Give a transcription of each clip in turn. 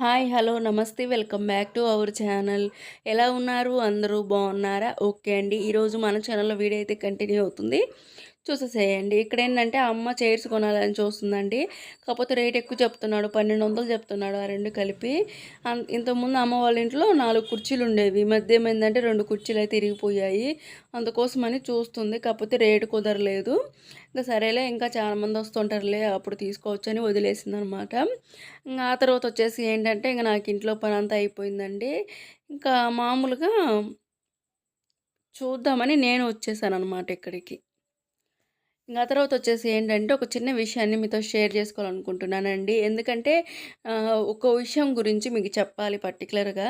Hi hello నమస్తే. Welcome back to our channel. ఎలా ఉన్నారు? అందరూ బాగున్నారా? ఓకే అండి. ఈరోజు మన ఛానల్లో వీడియో అయితే కంటిన్యూ అవుతుంది. చూసేసేయండి. ఇక్కడ ఏంటంటే అమ్మ చైర్స్ కొనాలని చూస్తుందండి. కాకపోతే రేట్ ఎక్కువ చెప్తున్నాడు. పన్నెండు వందలు చెప్తున్నాడు ఆ రెండు కలిపి. ఇంతకుముందు అమ్మ వాళ్ళ ఇంట్లో నాలుగు కుర్చీలు ఉండేవి ఈ మధ్య ఏమైందంటే రెండు కుర్చీలు అయితే తిరిగిపోయాయి. అందుకోసమని చూస్తుంది. కాకపోతే రేటు కుదరలేదు. ఇంకా సరేలే ఇంకా చాలామంది వస్తుంటారులే అప్పుడు తీసుకోవచ్చని వదిలేసింది అనమాట ఇంకా ఆ తర్వాత వచ్చేసి ఏంటంటే ఇంకా నాకు ఇంట్లో పని అంతా అయిపోయిందండి. ఇంకా మామూలుగా చూద్దామని నేను వచ్చేసాను అనమాట ఇక్కడికి. ఇంకా తర్వాత వచ్చేసి ఏంటంటే ఒక చిన్న విషయాన్ని మీతో షేర్ చేసుకోవాలనుకుంటున్నానండి. ఎందుకంటే ఒక విషయం గురించి మీకు చెప్పాలి పర్టికులర్గా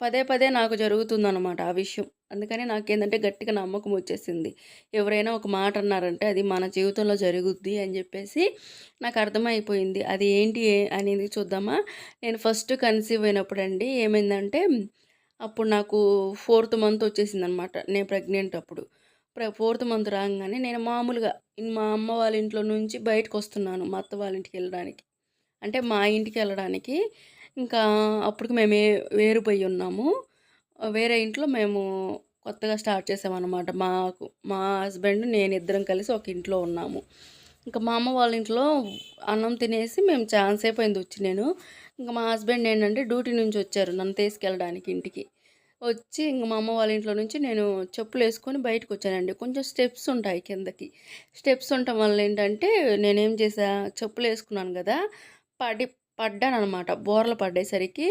పదే పదే నాకు జరుగుతుందన్నమాట ఆ విషయం. అందుకని నాకేంటంటే గట్టిగా నమ్మకం వచ్చేసింది. ఎవరైనా ఒక మాట అన్నారంటే అది మన జీవితంలో జరుగుద్ది అని చెప్పేసి నాకు అర్థమైపోయింది. అది ఏంటి అనేది చూద్దామా? నేను ఫస్ట్ కన్సీవ్ అయినప్పుడు అండి ఏమైందంటే అప్పుడు నాకు ఫోర్త్ మంత్ వచ్చేసింది అనమాట నేను ప్రెగ్నెంట్ అప్పుడు. ఫోర్త్ మంత్ రాగానే నేను మామూలుగా మా అమ్మ వాళ్ళ ఇంట్లో నుంచి బయటకు వస్తున్నాను మా అత్త వాళ్ళ ఇంటికి వెళ్ళడానికి. అంటే మా ఇంటికి వెళ్ళడానికి ఇంకా అప్పటికి మేము వేరు వేరుపోయి ఉన్నాము. వేరే ఇంట్లో మేము కొత్తగా స్టార్ట్ చేసామన్నమాట. మాకు మా హస్బెండ్ నేను ఇద్దరం కలిసి ఒక ఇంట్లో ఉన్నాము. ఇంకా మా అమ్మ వాళ్ళ ఇంట్లో అన్నం తినేసి మేము ఛాన్స్ అయిపోయింది వచ్చి నేను. ఇంకా మా హస్బెండ్ ఏంటంటే డ్యూటీ నుంచి వచ్చారు నన్ను తీసుకెళ్ళడానికి ఇంటికి. వచ్చి ఇంక మా అమ్మ వాళ్ళ ఇంట్లో నుంచి నేను చెప్పులు వేసుకొని బయటకు వచ్చానండి. కొంచెం స్టెప్స్ ఉంటాయి కిందకి. స్టెప్స్ ఉండటం వల్ల ఏంటంటే నేనేం చేసా చెప్పులు వేసుకున్నాను కదా పడి పడ్డాను అనమాట బోర్లు పడ్డేసరికి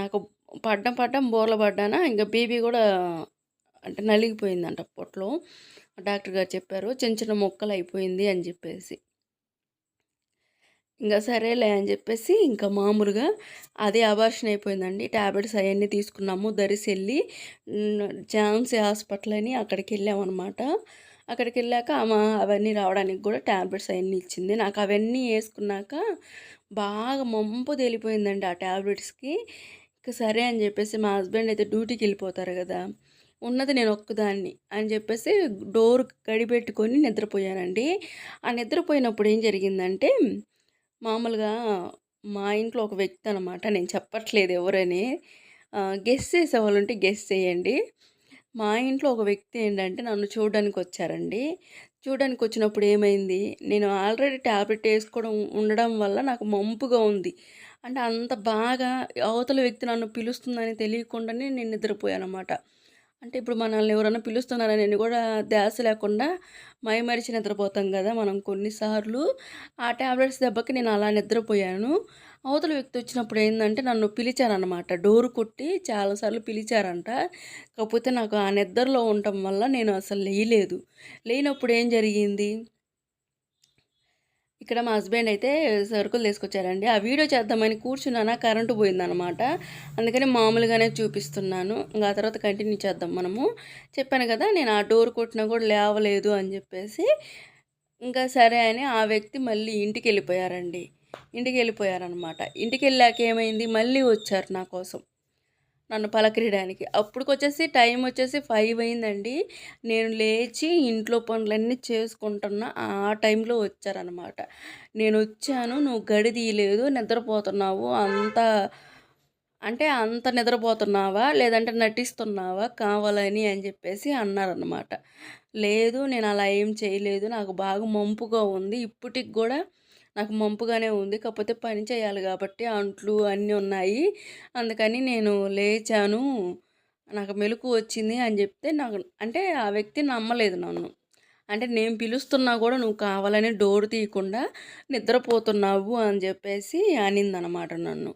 నాకు పడ్డం పడ్డం బోర్లు పడ్డానా? ఇంకా బీబీ కూడా అంటే నలిగిపోయిందంట పొట్లో డాక్టర్ గారు చెప్పారు చిన్న చిన్న మొక్కలు అయిపోయింది అని చెప్పేసి. ఇంకా సరేలే అని చెప్పేసి ఇంకా మామూలుగా అదే అబార్షన్ అయిపోయిందండి. ట్యాబ్లెట్స్ అవన్నీ తీసుకున్నాము. దరిసి వెళ్ళి ఝాన్సీ హాస్పిటల్ అని అక్కడికి వెళ్ళామన్నమాట. అక్కడికి వెళ్ళాక ఆమె అవన్నీ రావడానికి కూడా ట్యాబ్లెట్స్ అవన్నీ ఇచ్చింది. నాకు అవన్నీ వేసుకున్నాక బాగా మంపు తేలిపోయిందండి ఆ ట్యాబ్లెట్స్కి ఇంకా సరే అని చెప్పేసి మా హస్బెండ్ అయితే డ్యూటీకి వెళ్ళిపోతారు కదా ఉన్నది నేను ఒక్కదాన్ని అని చెప్పేసి డోర్ గడిపెట్టుకొని నిద్రపోయానండి. ఆ నిద్రపోయినప్పుడు ఏం జరిగిందంటే మామూలుగా మా ఇంట్లో ఒక వ్యక్తి అనమాట నేను చెప్పట్లేదు ఎవరని. గెస్ చేసేవాళ్ళు ఉంటే గెస్ చేయండి. మా ఇంట్లో ఒక వ్యక్తి ఏంటంటే నన్ను చూడడానికి వచ్చారండి. చూడడానికి వచ్చినప్పుడు ఏమైంది? నేను ఆల్రెడీ ట్యాబ్లెట్ వేసుకోవడం ఉండడం వల్ల నాకు మంపుగా ఉంది. అంటే అంత బాగా అవతల వ్యక్తి నన్ను పిలుస్తుందని తెలియకుండానే నేను నిద్రపోయాను అనమాట అంటే ఇప్పుడు మనల్ని ఎవరైనా పిలుస్తున్నారని కూడా ధ్యాస లేకుండా మైమరిచి నిద్రపోతాం కదా మనం కొన్నిసార్లు. ఆ ట్యాబ్లెట్స్ దెబ్బకి నేను అలా నిద్రపోయాను. అవతల వ్యక్తి వచ్చినప్పుడు ఏంటంటే నన్ను పిలిచారనమాట డోర్ కొట్టి చాలాసార్లు పిలిచారంట. కాకపోతే నాకు ఆ నిద్రలో ఉండటం వల్ల నేను అసలు లేయలేదు. లేనప్పుడు ఏం జరిగింది? ఇక్కడ మా హస్బెండ్ అయితే సరుకులు తీసుకొచ్చారండి. ఆ వీడియో చేద్దామని కూర్చున్నానా కరెంటు పోయిందనమాట. అందుకని మామూలుగానే చూపిస్తున్నాను. ఇంకా ఆ తర్వాత కంటిన్యూ చేద్దాం మనము. చెప్పాను కదా నేను ఆ డోర్ కొట్టినా కూడా లేవలేదు అని చెప్పేసి ఇంకా సరే అని ఆ వ్యక్తి మళ్ళీ ఇంటికి వెళ్ళిపోయారండి ఇంటికి వెళ్ళిపోయారనమాట ఇంటికి వెళ్ళాక ఏమైంది? మళ్ళీ వచ్చారు నా కోసం. నన్ను పలకరియడానికి. అప్పుడు వచ్చేసి టైం వచ్చేసి ఫైవ్ అయిందండి. నేను లేచి ఇంట్లో పనులన్నీ చేసుకుంటున్నా ఆ టైంలో వచ్చారనమాట నేను వచ్చాను నువ్వు గడి తీయలేదు నిద్రపోతున్నావు అంత అంటే అంత నిద్రపోతున్నావా లేదంటే నటిస్తున్నావా కావాలని అని చెప్పేసి అన్నారనమాట లేదు నేను అలా ఏం చేయలేదు నాకు బాగా మంపుగా ఉంది. ఇప్పటికి కూడా నాకు మంపుగానే ఉంది. కాకపోతే పని చేయాలి కాబట్టి అంట్లు అన్నీ ఉన్నాయి. అందుకని నేను లేచాను. నాకు మెలకు వచ్చింది అని చెప్తే నాకు అంటే ఆ వ్యక్తి నమ్మలేదు నన్ను. అంటే నేను పిలుస్తున్నా కూడా నువ్వు కావాలని డోర్ తీయకుండా నిద్రపోతున్నావు అని చెప్పేసి అనిందనమాట నన్ను.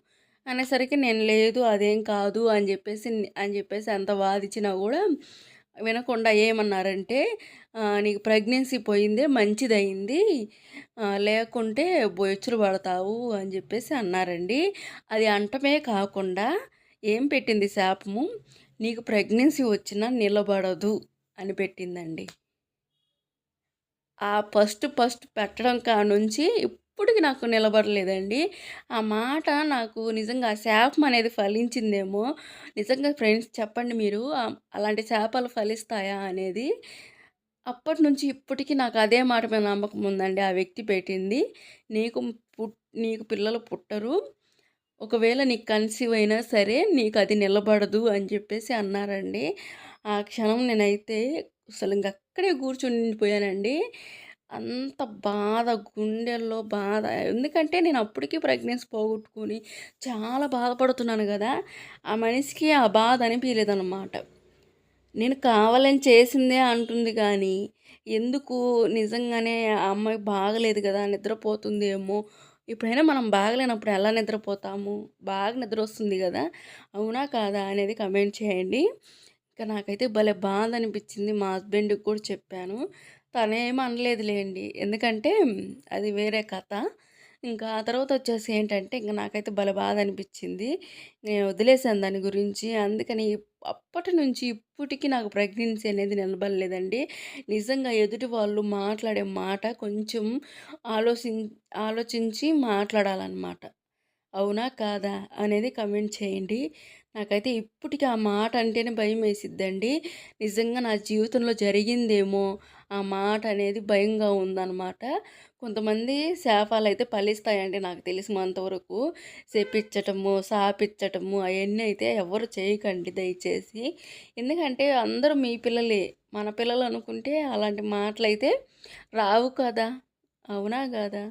అనేసరికి నేను లేదు అదేం కాదు అని చెప్పేసి అని చెప్పేసి అంత వాదిచ్చినా కూడా వినకుండా ఏమన్నారంటే నీకు ప్రెగ్నెన్సీ పోయిందే మంచిదయింది. లేకుంటే బొచ్చులు పడతావు అని చెప్పేసి అన్నారండి. అది అంటమే కాకుండా ఏం పెట్టింది శాపము? నీకు ప్రెగ్నెన్సీ వచ్చినా నిలబడదు అని పెట్టిందండి. ఆ ఫస్ట్ ఫస్ట్ పెట్టడం కానుంచి ఇప్పటికి నాకు నిలబడలేదండి. ఆ మాట నాకు నిజంగా ఆ శాపం అనేది ఫలించిందేమో. నిజంగా ఫ్రెండ్స్ చెప్పండి మీరు అలాంటి శాపాలు ఫలిస్తాయా అనేది. అప్పటి నుంచి ఇప్పటికీ నాకు అదే మాట మీద నమ్మకం ఉందండి. ఆ వ్యక్తి పెట్టింది. నీకు పుట్ నీకు పిల్లలు పుట్టరు. ఒకవేళ నీకు కన్సీవ్ అయినా సరే నీకు అది నిలబడదు అని చెప్పేసి అన్నారండి. ఆ క్షణం నేనైతే అసలు ఇంకక్కడే కూర్చొని కూర్చుండిపోయానండి అంత బాధ గుండెల్లో బాధ. ఎందుకంటే నేను అప్పటికి ప్రెగ్నెన్సీ పోగొట్టుకొని చాలా బాధపడుతున్నాను కదా ఆ మనిషికి ఆ బాధ అనిపించలేదన్నమాట నేను కావాలని చేసిందే అంటుంది కానీ ఎందుకు నిజంగానే ఆ అమ్మాయి బాగలేదు కదా నిద్రపోతుందేమో. ఇప్పుడైనా మనం బాగలేనప్పుడు ఎలా నిద్రపోతాము? బాగా నిద్ర వస్తుంది కదా అవునా కాదా అనేది కమెంట్ చేయండి. ఇంకా నాకైతే భలే బాధ అనిపించింది మా హస్బెండ్కి కూడా చెప్పాను. తనేం అనలేదులేండి. ఎందుకంటే అది వేరే కథ. ఇంకా ఆ తర్వాత వచ్చేసి ఏంటంటే ఇంక నాకైతే భలే బాధ అనిపించింది నేను వదిలేసాను దాని గురించి. అందుకని అప్పటి నుంచి ఇప్పటికీ నాకు ప్రెగ్నెన్సీ అనేది నిలబడలేదండి. నిజంగా ఎదుటి వాళ్ళు మాట్లాడే మాట కొంచెం ఆలోచిం ఆలోచించి మాట్లాడాలన్నమాట. అవునా కాదా అనేది కమెంట్ చేయండి. నాకైతే ఇప్పటికీ ఆ మాట అంటేనే భయం వేసిద్దండి. నిజంగా నా జీవితంలో జరిగిందేమో ఆ మాట అనేది భయంగా ఉందన్నమాట. కొంతమంది శాపాలు అయితే ఫలిస్తాయండి నాకు తెలిసినంతవరకు చెప్పించటము సాపించటము అవన్నీ అయితే ఎవరు చేయకండి దయచేసి. ఎందుకంటే అందరూ మీ పిల్లలే. మన పిల్లలు అనుకుంటే అలాంటి మాటలు అయితే రావు కదా. అవునా కదా?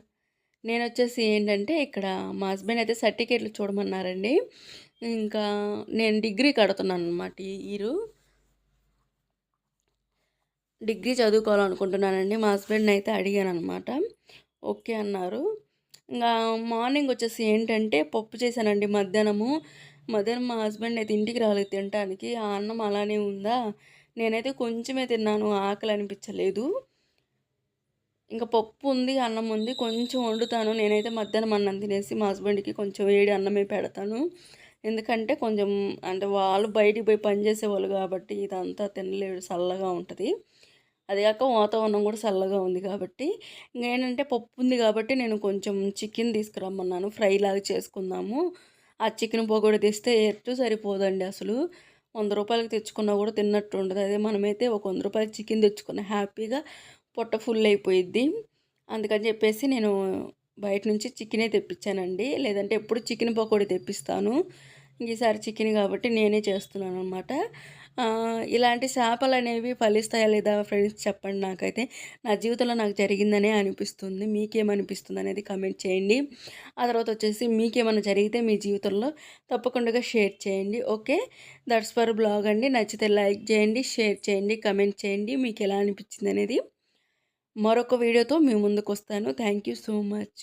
నేను వచ్చేసి ఏంటంటే ఇక్కడ మా హస్బెండ్ అయితే సర్టిఫికేట్లు చూడమన్నారండి. ఇంకా నేను డిగ్రీ కడుతున్నాను అనమాట ఈరు డిగ్రీ చదువుకోవాలనుకుంటున్నానండి. మా హస్బెండ్ని అయితే అడిగాను అనమాట ఓకే అన్నారు. ఇంకా మార్నింగ్ వచ్చేసి ఏంటంటే పప్పు చేశానండి మధ్యాహ్నము. మధ్యాహ్నం మా హస్బెండ్ అయితే ఇంటికి రాలేదు తినడానికి ఆ అన్నం అలానే ఉందా? నేనైతే కొంచెమే తిన్నాను ఆకలి అనిపించలేదు. ఇంకా పప్పు ఉంది అన్నం ఉంది కొంచెం వండుతాను. నేనైతే మధ్యాహ్నం అన్నం తినేసి మా హస్బెండ్కి కొంచెం వేడి అన్నమే పెడతాను. ఎందుకంటే కొంచెం అంటే వాళ్ళు బయటికి పోయి పని చేసేవాళ్ళు కాబట్టి ఇదంతా తినలేడు చల్లగా ఉంటుంది. అది కాక వాతావరణం కూడా చల్లగా ఉంది కాబట్టి ఇంకేంటంటే పప్పు ఉంది కాబట్టి నేను కొంచెం చికెన్ తీసుకురమ్మన్నాను ఫ్రై లాగా చేసుకుందాము. ఆ చికెన్ పొగడు తెస్తే ఎట్టు సరిపోదండి అసలు. వంద రూపాయలకి తెచ్చుకున్నా కూడా తిన్నట్టు ఉండదు. అదే మనమైతే ఒక వంద రూపాయలకి చికెన్ తెచ్చుకున్న హ్యాపీగా పొట్ట ఫుల్ అయిపోయిద్ది. అందుకని చెప్పేసి నేను బయట నుంచి చికెనే తెప్పించానండి. లేదంటే ఎప్పుడు చికెన్ పకోడీ తెప్పిస్తాను. ఈసారి చికెన్ కాబట్టి నేనే చేస్తున్నాను అనమాట ఇలాంటి చేపలు అనేవి ఫలిస్తాయా లేదా ఫ్రెండ్స్ చెప్పండి నాకైతే. నా జీవితంలో నాకు జరిగిందనే అనిపిస్తుంది. మీకేమనిపిస్తుంది అనేది కమెంట్ చేయండి. ఆ తర్వాత వచ్చేసి మీకేమైనా జరిగితే మీ జీవితంలో తప్పకుండా షేర్ చేయండి. ఓకే? దట్స్ ఫర్ బ్లాగ్ అండి. నచ్చితే లైక్ చేయండి షేర్ చేయండి కమెంట్ చేయండి. మీకు ఎలా అనిపించింది అనేది మరొక వీడియోతో మీ ముందుకు వస్తాను థ్యాంక్ యూ సో మచ్